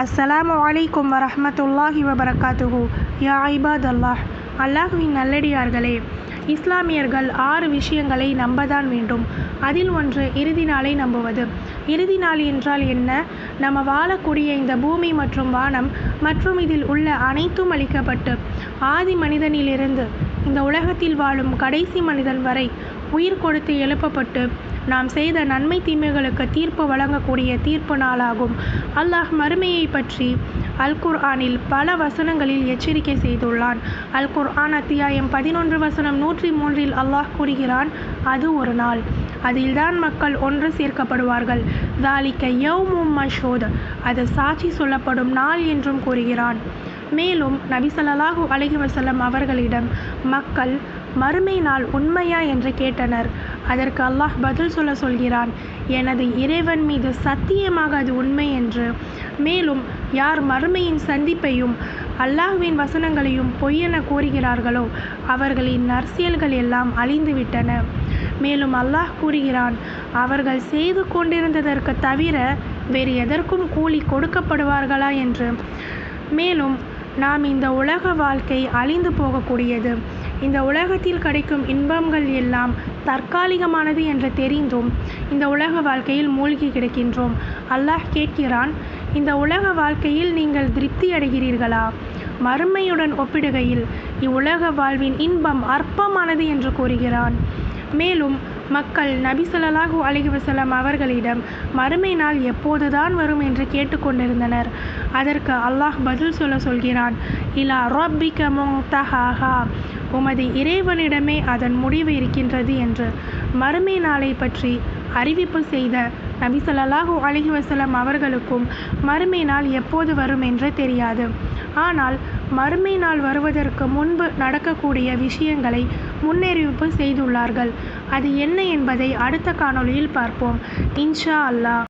அஸ்ஸலாமு வலைக்கும் வரமத்துல்லாஹி வபரகாத்துஹு. யா ஐபாத் அல்லாஹ் அல்லாஹுவின் நல்லடியார்களே இஸ்லாமியர்கள் ஆறு விஷயங்களை நம்பதான் வேண்டும். அதில் ஒன்று இறுதி நாளை நம்புவது. இறுதி நாள் என்றால் என்ன? நம்ம வாழக்கூடிய இந்த பூமி மற்றும் வானம் மற்றும் இதில் உள்ள அனைத்தும் அளிக்கப்பட்டு ஆதி மனிதனிலிருந்து இந்த உலகத்தில் வாழும் கடைசி மனிதன் வரை உயிர் கொடுத்து எழுப்பப்பட்டு நாம் செய்த நன்மை தீமைகளுக்கு தீர்ப்பு வழங்கக்கூடிய தீர்ப்பு நாளாகும். அல்லாஹ் மறுமையை பற்றி அல் குர்ஆனில் பல வசனங்களில் எச்சரிக்கை செய்துள்ளான். அல் குர்ஆன் அத்தியாயம் பதினொன்று வசனம் நூற்றி மூன்றில் அல்லாஹ் கூறுகிறான் அது ஒரு நாள். அதில்தான் மக்கள் ஒன்று சேர்க்கப்படுவார்கள். தாலிக்க யௌமும் மஷோத். அது சாட்சி சொல்லப்படும் நாள் என்றும் கூறுகிறான். மேலும் நபி ஸல்லல்லாஹு அலைஹி அவர்களிடம் மக்கள் மறுமை நாள் உண்மையா என்று கேட்டனர். அதற்கு அல்லாஹ் பதில் சொல்ல சொல்கிறான் எனது இறைவன் மீது சத்தியமாக அது உண்மை என்று. மேலும் யார் மறுமையின் சந்திப்பையும் அல்லாஹுவின் வசனங்களையும் பொய்யென கூறுகிறார்களோ அவர்களின் நர்சியல்கள் எல்லாம் அழிந்துவிட்டன. மேலும் அல்லாஹ் கூறுகிறான் அவர்கள் செய்து கொண்டிருந்ததற்கு தவிர வேறு எதற்கும் கூலி கொடுக்கப்படுவார்களா என்று. மேலும் நாம் இந்த உலக வாழ்க்கை அழிந்து போகக்கூடியது. இந்த உலகத்தில் கிடைக்கும் இன்பங்கள் எல்லாம் தற்காலிகமானது என்று தெரிந்தும் இந்த உலக வாழ்க்கையில் மூழ்கி கிடக்கின்றோம். அல்லாஹ் கேட்கிறான் இந்த உலக வாழ்க்கையில் நீங்கள் திருப்தி அடைகிறீர்களா? மறுமையுடன் ஒப்பிடுகையில் இவ்வுலக வாழ்வின் இன்பம் அற்பமானது என்று கூறுகிறான். மேலும் மக்கள் நபி ஸல்லல்லாஹு அலைஹி அவர்களிடம் மறுமை நாள் எப்போதுதான் வரும்? என்று கேட்டுக்கொண்டிருந்தனர் அதற்கு அல்லாஹ் பதில் சொல்ல சொல்கிறான் இலா ரப்பிக தஹாஹா உமது இறைவனிடமே அதன் முடிவு இருக்கின்றது என்று மறுமை நாளை பற்றி அறிவிப்பு செய்த நபி ஸல்லல்லாஹு அலைஹி வசலம் அவர்களுக்கும் மறுமை நாள் எப்போது வரும் என்று தெரியாது. ஆனால் மறுமை நாள் வருவதற்கு முன்பு நடக்கக்கூடிய விஷயங்களை முன்னறிவிப்பு செய்துள்ளார்கள். அது என்ன என்பதை அடுத்த காணொளியில் பார்ப்போம். இன்ஷா அல்லாஹ்.